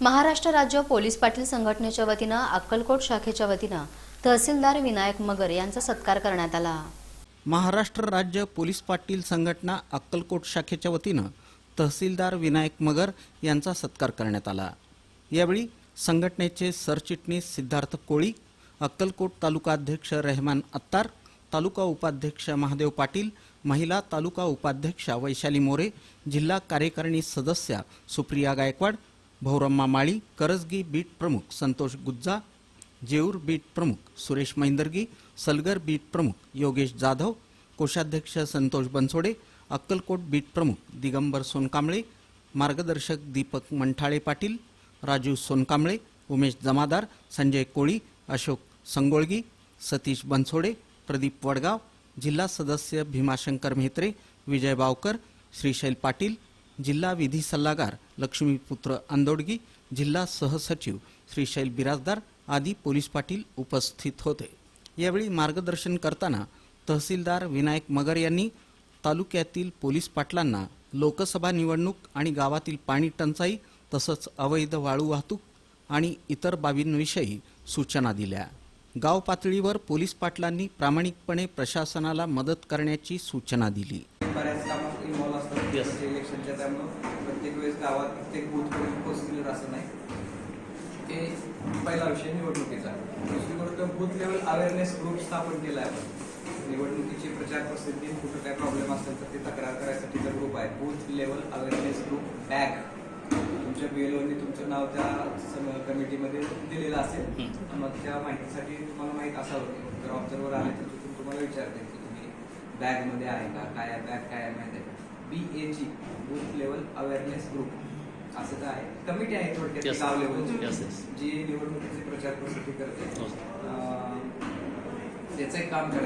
महाराष्ट्र राज्य पोलीस पाटील संघटनेच्या वतीनं अक्कलकोट शाखेच्या वतीनं तहसीलदार विनायक मगर यांचा सत्कार करण्यात आला. महाराष्ट्र राज्य पोलीस पाटील संघटना अक्कलकोट शाखेच्या वतीनं तहसीलदार विनायक मगर यांचा सत्कार करण्यात आला. यावेळी संघटनेचे सरचिटणीस सिद्धार्थ कोळी अक्कलकोट तालुका अध्यक्ष रेहमान अत्तार तालुका उपाध्यक्ष महादेव पाटील महिला तालुका उपाध्यक्षा वैशाली मोरे जिल्हा कार्यकारिणी सदस्या सुप्रिया गायकवाड भौरम्मा माळी करजगी बीट प्रमुख संतोष गुज्जा जेऊर बीट प्रमुख सुरेश मैंदर्गी सलगर बीट प्रमुख योगेश जाधव कोषाध्यक्ष संतोष बनसोडे अक्कलकोट बीट प्रमुख दिगंबर सोनकांबळे मार्गदर्शक दीपक मंठाळे पाटील राजू सोनकांबळे उमेश जमादार संजय कोळी अशोक संगोळगी सतीश बनसोडे प्रदीप वडगाव जिल्हा सदस्य भीमाशंकर म्हेत्रे विजय बावकर श्रीशैल पाटील जिल्हा विधी सल्लागार लक्ष्मीपुत्र आंदोडगी जिल्हा सहसचिव श्रीशैल बिराजदार आदी पोलीस पाटील उपस्थित होते. यावेळी मार्गदर्शन करताना तहसीलदार विनायक मगर यांनी तालुक्यातील पोलीस पाटलांना लोकसभा निवडणूक आणि गावातील पाणी टंचाई तसंच अवैध वाळू वाहतूक आणि इतर बाबींविषयी सूचना दिल्या. गाव पातळीवर पोलीस पाटलांनी प्रामाणिकपणे प्रशासनाला मदत करण्याची सूचना दिली. असतात म्हणजे इलेक्शनच्या त्यामुळं प्रत्येक वेळेस गावात प्रत्येक बूथपर्यंत पोहोचतील असं नाही. ते पहिला विषय निवडणुकीचा. दुसरी गोष्ट बूथ लेवल अवेअरनेस ग्रुप स्थापन केला आहे आपण. निवडणुकीची प्रचार प्रसिद्धी कुठं काय प्रॉब्लेम असेल तर ते तक्रार करायसाठीचा ग्रुप आहे. Booth level awareness group BAG तुमच्या बीएलओनी तुमचं नाव त्या कमिटीमध्ये दिलेलं असेल. मग त्या माहितीसाठी तुम्हाला माहीत असावं जर ऑब्झर्वर आले तर तिथून तुम्हाला विचारते की तुम्ही बॅगमध्ये आहे का? काय बॅग काय आहे? माहिती आहे B A G booth level awareness group असं काय आहे कमिटी आहे थोडक्यात. गाव लेवलची yes. जी निवडणुकीचे प्रचार प्रसिद्धी करते हो. त्याचं एक काम करायचं